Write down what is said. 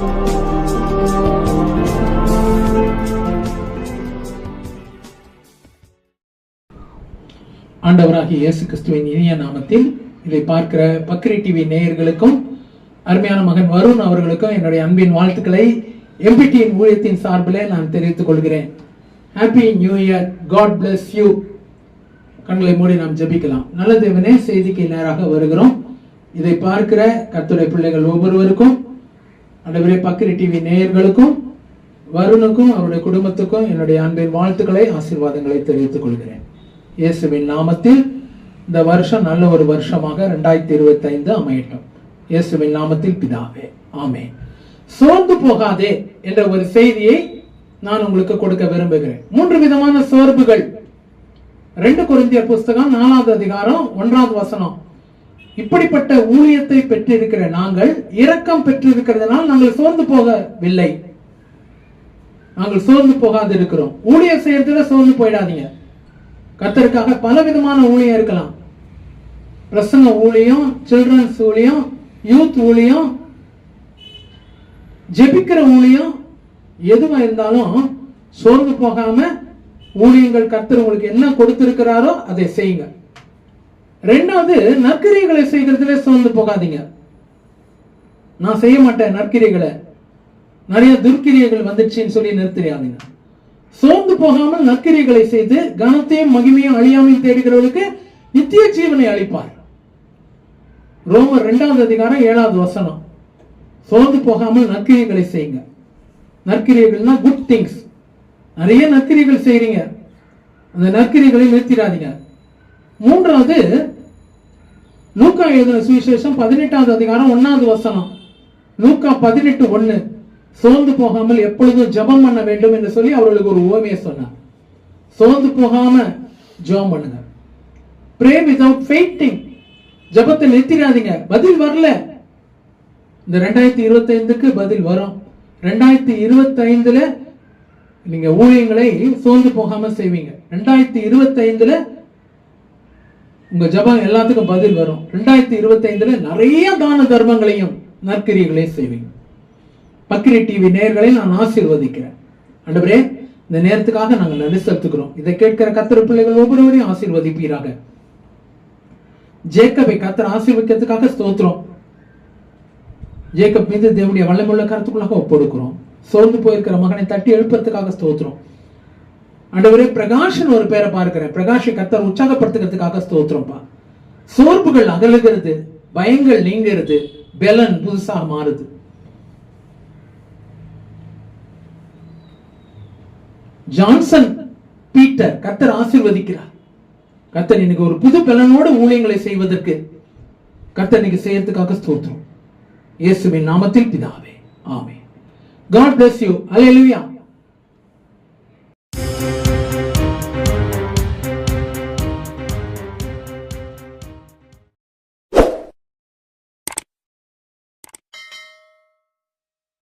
ஆண்டவராகிய இயேசு கிறிஸ்துவின் இனிய நாமத்தில் இதை பார்க்கிற பக்ரி டிவி நேயர்களுக்கும் அருமையான மகன் வருண் அவர்களுக்கும் என்னுடைய அன்பின் வாழ்த்துக்களை எம்பிடியின் ஊழியத்தின் சார்பிலே நான் தெரிவித்துக் கொள்கிறேன். Happy new year god bless you கண்களை மூடி நாம் ஜெபிக்கலாம். நல்ல தேவனே செய்திக்கு நேராக வருகிறோம். இதை பார்க்கிற கத்துடைய பிள்ளைகள் ஒவ்வொருவருக்கும் ஆண்டவரே பக்ரி டிவி நேயர்களுக்கும் வருணுக்கும் அவருடைய குடும்பத்துக்கும் என்னுடைய அன்பின் வாழ்த்துக்களை ஆசீர்வாதங்களை தெரிவித்துக் கொள்கிறேன். இயேசுவின் நாமத்தில் இந்த வருஷம் நல்ல ஒரு வருஷமாக ரெண்டாயிரத்தி இருபத்தி ஐந்து அமையட்டும். இயேசுவின் நாமத்தில் பிதாவே ஆமே சோர்ந்து போகாதே என்ற ஒரு செய்தியை நான் உங்களுக்கு கொடுக்க விரும்புகிறேன். மூன்று விதமான சோர்வுகள். ரெண்டு கொரிந்தியர் புஸ்தகம் நாலாவது அதிகாரம் ஒன்றாவது வசனம். இப்படிப்பட்ட ஊழியத்தை பெற்றிருக்கிற நாங்கள் இரக்கம் பெற்றிருக்கிறதுனால் நாங்கள் சோர்ந்து போகவில்லை. நாங்கள் சோர்ந்து போகாது இருக்கிறோம் ஊழியர் செய்யறதுல சோர்ந்து போயிடாதீங்க. கத்தருக்காக பல விதமான ஊழியம் இருக்கலாம். பிரசங்க ஊழியம் சில்ட்ரன்ஸ் ஊழியம் யூத் ஊழியம் ஜெபிக்கிற ஊழியம் எதுவா இருந்தாலும் சோர்ந்து போகாம ஊழியங்கள் கத்தர் உங்களுக்கு என்ன கொடுத்திருக்கிறாரோ அதை செய்யுங்க. ரெண்டாவது நற்கிரியைகளை செய்கிறதுல சோர்ந்து போகாதீங்க. நான் செய்ய மாட்டேன் நற்கிரிகளை நிறைய துர்க்கிரியைகள் வந்துச்சுன்னு சொல்லி நிறுத்திடாதீங்க. சோர்ந்து போகாமல் நற்கிரியைகளை செய்து கனத்தையும் மகிமையும் அழியாமையும் தேடுகிறவர்களுக்கு நித்திய ஜீவனை அளிப்பார். ரோமர் இரண்டாவது அதிகாரம் ஏழாவது வசனம். சோர்ந்து போகாமல் நற்கிரியைகளை செய்யுங்க. நற்கிரியைகள்னா குட் திங்ஸ் நிறைய நற்கிரியைகள் செய்றீங்க. அந்த நற்கிரியைகளை நிறுத்திடாதீங்க. மூன்றாவது லூக்கா எழுதின சுவிசேஷம் பதினெட்டாவது அதிகாரம் ஒன்னாவது வசனம். லூக்கா பதினெட்டு ஒண்ணு. சோர்ந்து போகாமல் எப்பொழுதும் ஜெபம் பண்ண வேண்டும் என்று சொல்லி அவர்களுக்கு ஒரு ஓமையை சொன்னார். சோர்ந்து போகாம ஜெபம் பண்ணுங்க. ப்ரே வித்வுட் ஃபெயிட்டிங் ஜெபத்தை நிறுத்திடாதீங்க. பதில் வரல. இந்த ரெண்டாயிரத்தி இருபத்தி ஐந்துக்கு பதில் வரும். ரெண்டாயிரத்தி இருபத்தி ஐந்துல நீங்க ஊழியங்களை சோர்ந்து போகாம செய்வீங்க. ரெண்டாயிரத்தி இருபத்தி ஐந்துல உங்க ஜபம் எல்லாத்துக்கும் பதில் வரும். ரெண்டாயிரத்தி இருபத்தி ஐந்துல நிறைய தான தர்மங்களையும் நற்கிரியங்களையும் செய்வீங்க பக்கிரி டிவி நேயர்களை நான் ஆசீர்வதிக்கிறேன். அண்டபரே இந்த நேரத்துக்காக நாங்கள் நன்றி இதை கேட்கிற கத்திர பிள்ளைகள் ஒவ்வொருவரையும் ஆசீர்வதிப்பீராக. ஜேக்கபை கத்தர் ஆசீர்வதிக்கிறதுக்காக ஸ்தோத்திரம். ஜேக்கப் மீது தேவனுடைய வல்லமுள்ள கருத்துக்குள்ளாக ஒப்படுக்கிறோம் சோர்ந்து போயிருக்கிற மகனை தட்டி எழுப்புறதுக்காக ஸ்தோத்திரம். ஆண்டவரே பிரகாஷன் ஒரு பேரை பார்க்கிறேன். பிரகாஷை கத்தர் உற்சாகப்படுத்துகிறதுக்காக ஸ்தோத்திரம்ப்பா சோர்வுகள் அகலுகிறது பயங்கள் நீங்கிறது பெலன் புதுசாக மாறுது. ஜான்சன் பீட்டர் கத்தர் ஆசிர்வதிக்கிறார். கத்தர் இன்னைக்கு ஒரு புது பலனோட ஊழியங்களை செய்வதற்கு கத்தர் இன்னைக்கு செய்யறதுக்காக ஸ்தோத்திரம். இயேசுவின் நாமத்தில் பிதாவே ஆமே காட் பிளஸ் யூ அலையலுவியா